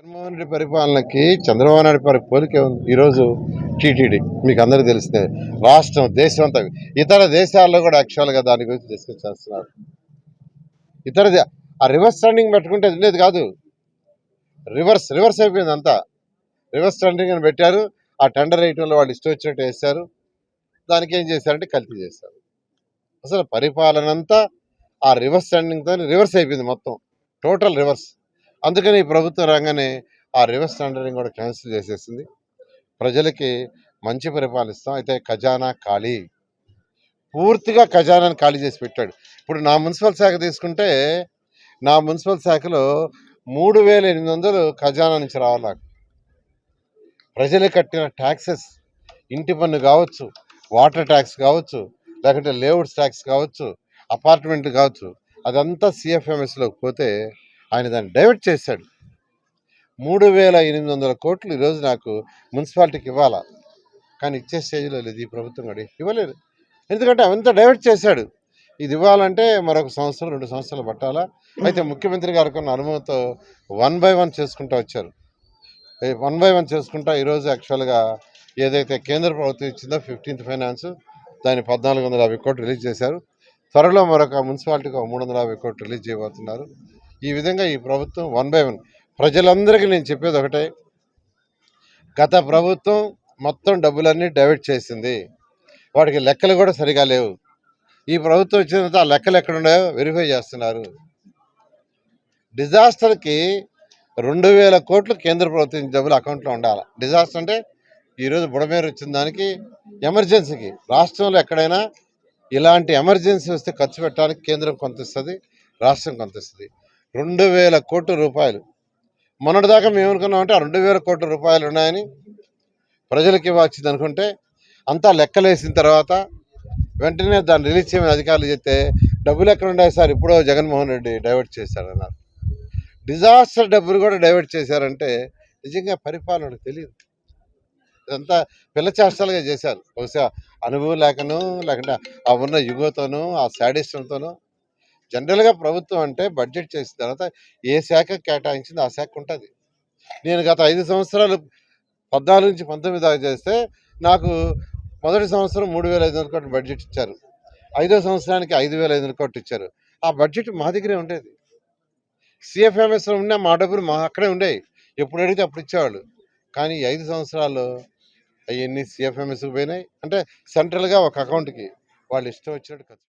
జగన్మోహన్ రెడ్డి పరిపాలనకి చంద్రబాబు నాయుడు పరి పోలికే ఉంది. ఈరోజు టీటీడీ మీకు అందరికీ తెలిసిందే. రాష్ట్రం దేశం అంతా ఇతర దేశాల్లో కూడా యాక్చువల్గా దాని గురించి డిస్కస్ చేస్తున్నారు. ఇతర దే- ఆ రివర్స్ ట్రెండింగ్ పెట్టుకుంటే లేదు కాదు. రివర్స్ రివర్స్ అయిపోయింది అంతా. రివర్స్ ట్రెండింగ్ అని పెట్టారు. ఆ టెండర్ వేయటంలో వాళ్ళు ఇష్టం వచ్చినట్టు వేశారు. దానికి ఏం చేశారంటే కల్తీ చేశారు. అసలు పరిపాలన అంతా ఆ రివర్స్ ట్రెండింగ్తో రివర్స్ అయిపోయింది మొత్తం. Total reverse. అందుకని ఈ ప్రభుత్వం రాగానే ఆ రివర్స్ టెండరింగ్ కూడా క్యాన్సిల్ చేసేసింది. ప్రజలకి మంచి పరిపాలిస్తాం అయితే ఖజానా ఖాళీ. పూర్తిగా ఖజానాను ఖాళీ చేసి పెట్టాడు. ఇప్పుడు నా మున్సిపల్ శాఖ తీసుకుంటే నా మున్సిపల్ శాఖలో మూడు వేల ఎనిమిది వందలు ఖజానా నుంచి రావాలి నాకు. ప్రజలు కట్టిన ట్యాక్సెస్ ఇంటి పన్ను కావచ్చు వాటర్ ట్యాక్స్ కావచ్చు లేకుంటే లేఅవుట్స్ ట్యాక్స్ కావచ్చు అపార్ట్మెంట్ కావచ్చు అదంతా సిఎఫ్ఎంఎస్లోకి పోతే ఆయన దాన్ని డైవర్ట్ చేశాడు. మూడు వేల ఎనిమిది వందల కోట్లు ఈరోజు నాకు మున్సిపాలిటీకి ఇవ్వాలా? కానీ ఇచ్చే స్టేజ్లో లేదు. ఈ ప్రభుత్వం కూడా ఇవ్వలేదు. ఎందుకంటే అవంతా డైవర్ట్ చేశాడు. ఇది ఇవ్వాలంటే మరొక సంవత్సరం రెండు సంవత్సరాలు పట్టాలా? అయితే ముఖ్యమంత్రి గారికి ఉన్న అనుభవంతో వన్ బై వన్ చేసుకుంటూ వచ్చారు. వన్ బై వన్ చేసుకుంటా ఈరోజు యాక్చువల్గా ఏదైతే కేంద్ర ప్రభుత్వం ఇచ్చిందో ఫిఫ్టీన్త్ ఫైనాన్స్ దాన్ని పద్నాలుగు వందల యాభై కోట్లు రిలీజ్ చేశారు. త్వరలో మరొక మున్సిపాలిటీకి ఒక మూడు వందల యాభై కోట్లు రిలీజ్ చేయబోతున్నారు. ఈ విధంగా ఈ ప్రభుత్వం వన్ బై వన్. ప్రజలందరికీ నేను చెప్పేది ఒకటే. గత ప్రభుత్వం మొత్తం డబ్బులన్నీ డైవర్ట్ చేసింది. వాటికి లెక్కలు కూడా సరిగా లేవు. ఈ ప్రభుత్వం వచ్చిన ఆ లెక్కలు ఎక్కడున్నాయో వెరిఫై చేస్తున్నారు. డిజాస్టర్కి రెండు వేల కోట్లు కేంద్ర ప్రభుత్వం డబ్బులు అకౌంట్లో ఉండాలి. డిజాస్టర్ అంటే ఈరోజు బుడమేరు వచ్చిన దానికి ఎమర్జెన్సీకి. రాష్ట్రంలో ఎక్కడైనా ఇలాంటి ఎమర్జెన్సీ వస్తే ఖర్చు పెట్టడానికి కేంద్రం కొంత ఇస్తుంది రాష్ట్రం కొంత ఇస్తుంది. రెండు వేల కోట్ల రూపాయలు. మొన్నటిదాకా మేము అనుకున్నామంటే ఆ రెండు వేల కోట్ల రూపాయలు ఉన్నాయని ప్రజలకు ఇవ్వాల్సింది అనుకుంటే అంతా లెక్కలేసిన తర్వాత వెంటనే దాన్ని రిలీజ్ చేయమని అధికారులు చెప్తే డబ్బులు ఎక్కడ ఉన్నాయి సార్? ఇప్పుడో జగన్మోహన్ రెడ్డి డైవర్ట్ చేశారన్నారు. డిజాస్టర్ డబ్బులు కూడా డైవర్ట్ చేశారంటే నిజంగా పరిపాలన తెలియదు. ఇదంతా పిల్ల చేష్టలుగా చేశారు. బహుశా అనుభవం లేకను లేకుంటే ఆ ఉన్న యుగతోనూ ఆ శాడిస్టంతోనూ జనరల్గా ప్రభుత్వం అంటే బడ్జెట్ చేసిన తర్వాత ఏ శాఖ కేటాయించింది ఆ శాఖ ఉంటుంది. నేను గత ఐదు సంవత్సరాలు పద్నాలుగు నుంచి పంతొమ్మిది దాకా చేస్తే నాకు మొదటి సంవత్సరం మూడు వేల ఐదు వందల కోట్లు బడ్జెట్ ఇచ్చారు. ఐదో సంవత్సరానికి ఐదు వేల ఐదు వందల కోట్లు ఇచ్చారు. ఆ బడ్జెట్ మా దగ్గరే ఉండేది. సిఎఫ్ఎంఎస్లో ఉన్న మా డబ్బులు మా అక్కడే ఉండేవి. ఎప్పుడు అడిగితే అప్పుడు ఇచ్చేవాళ్ళు. కానీ ఐదు సంవత్సరాలు అవన్నీ సిఎఫ్ఎంఎస్కి పోయినాయి. అంటే సెంట్రల్గా ఒక అకౌంట్కి వాళ్ళు ఇష్టం వచ్చినట్టు ఖర్చు